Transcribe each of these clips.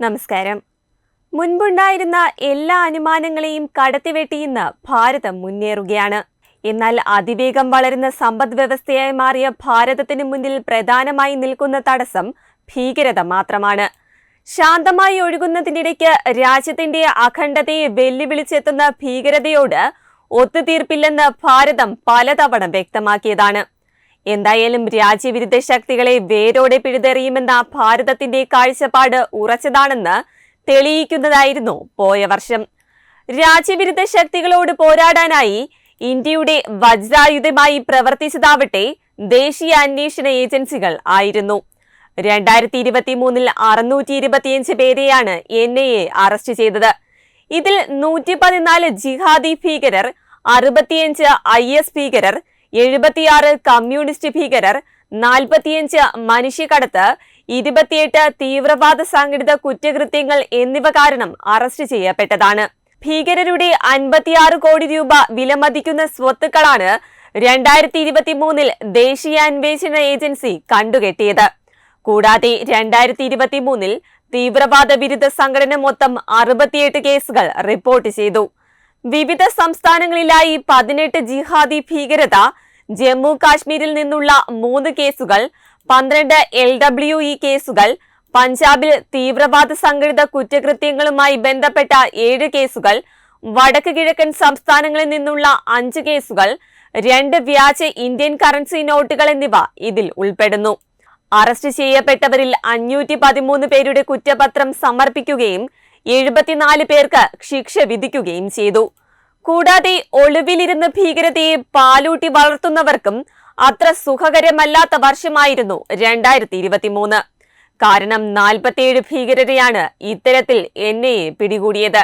നമസ്കാരം. മുൻപുണ്ടായിരുന്ന എല്ലാ അനുമാനങ്ങളെയും കടത്തിവെട്ടിയിന്ന് ഭാരതം മുന്നേറുകയാണ്. എന്നാൽ അതിവേഗം വളരുന്ന സമ്പദ് വ്യവസ്ഥയായി മാറിയ ഭാരതത്തിന് മുന്നിൽ പ്രധാനമായി നിൽക്കുന്ന തടസ്സം ഭീകരത മാത്രമാണ്. ശാന്തമായി ഒഴുകുന്നതിനിടയ്ക്ക് രാജ്യത്തിന്റെ അഖണ്ഡതയെ വെല്ലുവിളിച്ചെത്തുന്ന ഭീകരതയോട് ഒത്തുതീർപ്പില്ലെന്ന് ഭാരതം പലതവണ വ്യക്തമാക്കിയതാണ്. എന്തായാലും രാജ്യവിരുദ്ധ ശക്തികളെ വേരോടെ പിഴുതെറിയുമെന്ന ഭാരതത്തിന്റെ കാഴ്ചപ്പാട് ഉറച്ചതാണെന്ന് തെളിയിക്കുന്നതായിരുന്നു പോയ വർഷം. രാജ്യവിരുദ്ധ ശക്തികളോട് പോരാടാനായി ഇന്ത്യയുടെ വജ്രായുധമായി പ്രവർത്തിച്ചതാവട്ടെ ദേശീയ അന്വേഷണ ഏജൻസികൾ ആയിരുന്നു. രണ്ടായിരത്തി ഇരുപത്തി മൂന്നിൽ അറുന്നൂറ്റി ഇരുപത്തിയഞ്ച് പേരെയാണ് എൻ ഐ എ അറസ്റ്റ് ചെയ്തത്. ഇതിൽ നൂറ്റി പതിനാല് ജിഹാദി ഭീകരർ അറുപത്തിയഞ്ച് ഐ എസ് ഭീകരർ എഴുപത്തിയാറ് കമ്മ്യൂണിസ്റ്റ് ഭീകരർ നാൽപ്പത്തിയഞ്ച് മനുഷ്യക്കടത്ത് ഇരുപത്തിയെട്ട് തീവ്രവാദ സംഘടിത കുറ്റകൃത്യങ്ങൾ എന്നിവ കാരണം അറസ്റ്റ് ചെയ്യപ്പെട്ടതാണ്. ഭീകരരുടെ അൻപത്തിയാറ് കോടി രൂപ വിലമതിക്കുന്ന സ്വത്തുക്കളാണ് രണ്ടായിരത്തി ഇരുപത്തി മൂന്നിൽ ദേശീയ അന്വേഷണ ഏജൻസി കണ്ടുകെട്ടിയത്. കൂടാതെ രണ്ടായിരത്തി ഇരുപത്തി മൂന്നിൽ തീവ്രവാദ വിരുദ്ധ സംഘടന മൊത്തം അറുപത്തിയെട്ട് കേസുകൾ റിപ്പോർട്ട് ചെയ്തു. വിവിധ സംസ്ഥാനങ്ങളിലായി പതിനെട്ട് ജിഹാദി ഭീകരത ജമ്മു കാശ്മീരിൽ നിന്നുള്ള മൂന്ന് കേസുകൾ പന്ത്രണ്ട് എൽ ഡബ്ല്യു ഇ കേസുകൾ പഞ്ചാബിൽ തീവ്രവാദ സംഘടിത കുറ്റകൃത്യങ്ങളുമായി ബന്ധപ്പെട്ട ഏഴ് കേസുകൾ വടക്ക് കിഴക്കൻ സംസ്ഥാനങ്ങളിൽ നിന്നുള്ള അഞ്ച് കേസുകൾ രണ്ട് വ്യാജ ഇന്ത്യൻ കറൻസി നോട്ടുകൾ എന്നിവ ഇതിൽ ഉൾപ്പെടുന്നു. അറസ്റ്റ് ചെയ്യപ്പെട്ടവരിൽ അഞ്ഞൂറ്റി പതിമൂന്ന് പേരുടെ കുറ്റപത്രം സമർപ്പിക്കുകയും എഴുപത്തിനാല് പേർക്ക് ശിക്ഷ വിധിക്കുകയും ചെയ്തു. കൂടാതെ ഒളിവിലിരുന്ന് ഭീകരതയെ പാലൂട്ടി വളർത്തുന്നവർക്കും അത്ര സുഖകരമല്ലാത്ത വർഷമായിരുന്നു രണ്ടായിരത്തി ഇരുപത്തിമൂന്ന് കാരണം നാൽപ്പത്തിയേഴ് ഭീകരരെയാണ് ഇത്തരത്തിൽ എൻ ഐ എ പിടികൂടിയത്.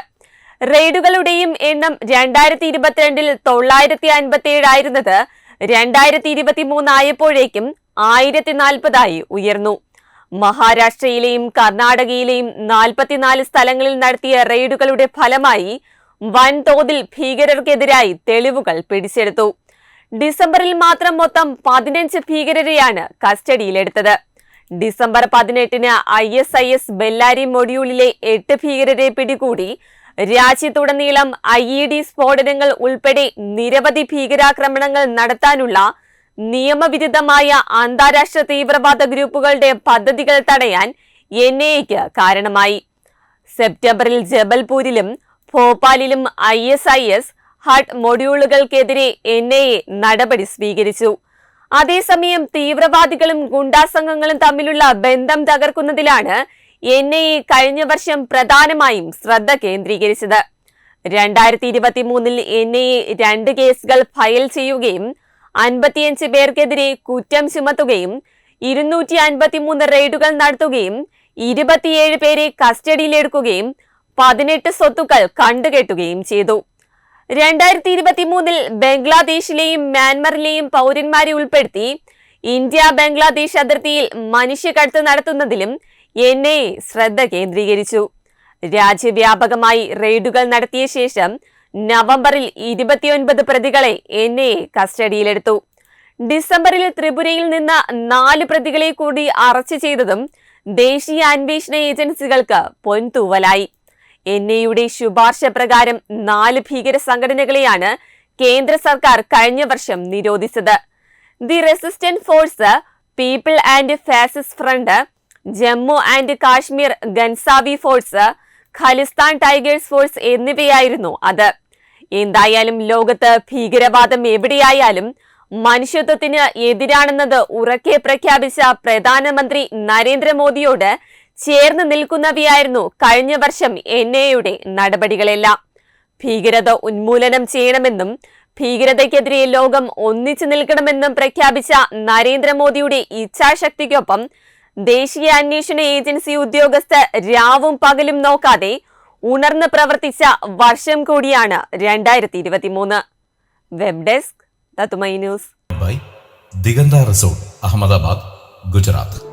റെയ്ഡുകളുടെയും എണ്ണം രണ്ടായിരത്തി ഇരുപത്തിരണ്ടിൽ തൊള്ളായിരത്തി അൻപത്തി ഏഴായിരുന്നത് രണ്ടായിരത്തി ഇരുപത്തി മൂന്നായപ്പോഴേക്കും ആയിരത്തി നാൽപ്പതായി ഉയർന്നു. മഹാരാഷ്ട്രയിലെയും കർണാടകയിലെയും നാൽപ്പത്തിനാല് സ്ഥലങ്ങളിൽ നടത്തിയ റെയ്ഡുകളുടെ ഫലമായി വൻതോതിൽ ഭീകരർക്കെതിരായി തെളിവുകൾ പിടിച്ചെടുത്തു. ഡിസംബറിൽ മാത്രം മൊത്തം പതിനഞ്ച് ഭീകരരെയാണ് കസ്റ്റഡിയിലെടുത്തത്. ഡിസംബർ പതിനെട്ടിന് I S I S Bellary മൊഡ്യൂളിലെ എട്ട് ഭീകരരെ പിടികൂടി രാജ്യത്തുടനീളം ഐ ഇ ഡി സ്ഫോടനങ്ങൾ ഉൾപ്പെടെ നിരവധി ഭീകരാക്രമണങ്ങൾ നടത്താനുള്ള നിയമവിരുദ്ധമായ അന്താരാഷ്ട്ര തീവ്രവാദ ഗ്രൂപ്പുകളുടെ പദ്ധതികൾ തടയാൻ എൻ കാരണമായി. സെപ്റ്റംബറിൽ ജബൽപൂരിലും ഭോപ്പാലിലും ഐ എസ് ഐ എസ് ഹട്ട് മൊഡ്യൂളുകൾക്കെതിരെ എൻ ഐ എ നടപടി സ്വീകരിച്ചു. അതേസമയം തീവ്രവാദികളും ഗുണ്ടാസംഘങ്ങളും തമ്മിലുള്ള ബന്ധം തകർക്കുന്നതിലാണ് എൻ ഐ എ കഴിഞ്ഞ വർഷം പ്രധാനമായും ശ്രദ്ധ കേന്ദ്രീകരിച്ചത്. രണ്ടായിരത്തി ഇരുപത്തി മൂന്നിൽ എൻ ഐ എ രണ്ട് കേസുകൾ ഫയൽ ചെയ്യുകയും അൻപത്തിയഞ്ച് പേർക്കെതിരെ കുറ്റം ചുമത്തുകയും ഇരുന്നൂറ്റി അൻപത്തിമൂന്ന് റെയ്ഡുകൾ നടത്തുകയും ഇരുപത്തിയേഴ് പേരെ കസ്റ്റഡിയിലെടുക്കുകയും പതിനെട്ട് സ്വത്തുക്കൾ കണ്ടുകെട്ടുകയും ചെയ്തു. രണ്ടായിരത്തി ഇരുപത്തി മൂന്നിൽ ബംഗ്ലാദേശിലെയും മ്യാൻമറിലെയും പൗരന്മാരെ ഉൾപ്പെടുത്തി ഇന്ത്യ ബംഗ്ലാദേശ് അതിർത്തിയിൽ മനുഷ്യക്കടത്ത് നടത്തുന്നതിലും എൻ എ ശ്രദ്ധ കേന്ദ്രീകരിച്ചു. രാജ്യവ്യാപകമായി റെയ്ഡുകൾ നടത്തിയ ശേഷം നവംബറിൽ ഇരുപത്തിയൊൻപത് പ്രതികളെ എൻ എ കസ്റ്റഡിയിലെടുത്തു. ഡിസംബറിൽ ത്രിപുരയിൽ നിന്ന് നാല് പ്രതികളെ കൂടി അറസ്റ്റ് ചെയ്തതും ദേശീയ അന്വേഷണ ഏജൻസികൾക്ക് പൊൻതൂവലായി. എൻ ഐയുടെ ശുപാർശ പ്രകാരം നാല് ഭീകര സംഘടനകളെയാണ് കേന്ദ്ര സർക്കാർ കഴിഞ്ഞ വർഷം നിരോധിച്ചത്. The resistant force people and fascist front Jammu and Kashmir ഗൻസാവി force Khalistan tigers force എന്നിവയായിരുന്നു അത്. എന്തായാലും ലോകത്ത് ഭീകരവാദം എവിടെയായാലും മനുഷ്യത്വത്തിന് എതിരാണെന്നത് ഉറക്കെ പ്രഖ്യാപിച്ച പ്രധാനമന്ത്രി നരേന്ദ്രമോദിയോട് ചേർന്ന് നിൽക്കുന്നവയായിരുന്നു കഴിഞ്ഞ വർഷം എൻ എയുടെ നടപടികളെല്ലാം. ഭീകരത ഉന്മൂലനം ചെയ്യണമെന്നും ഭീകരതയ്ക്കെതിരെ ലോകം ഒന്നിച്ചു നിൽക്കണമെന്നും പ്രഖ്യാപിച്ച നരേന്ദ്രമോദിയുടെ ഇച്ഛാശക്തിക്കൊപ്പം ദേശീയ അന്വേഷണ ഏജൻസി ഉദ്യോഗസ്ഥർ രാവും പകലും നോക്കാതെ ഉണർന്ന് പ്രവർത്തിച്ച വർഷം കൂടിയാണ് രണ്ടായിരത്തി ഇരുപത്തി മൂന്ന് വെബ് ഡെസ്ക് തത്തുമൈ ന്യൂസ്. ദിഗന്ത റിസോർട്ട് അഹമ്മദാബാദ് ഗുജറാത്ത്.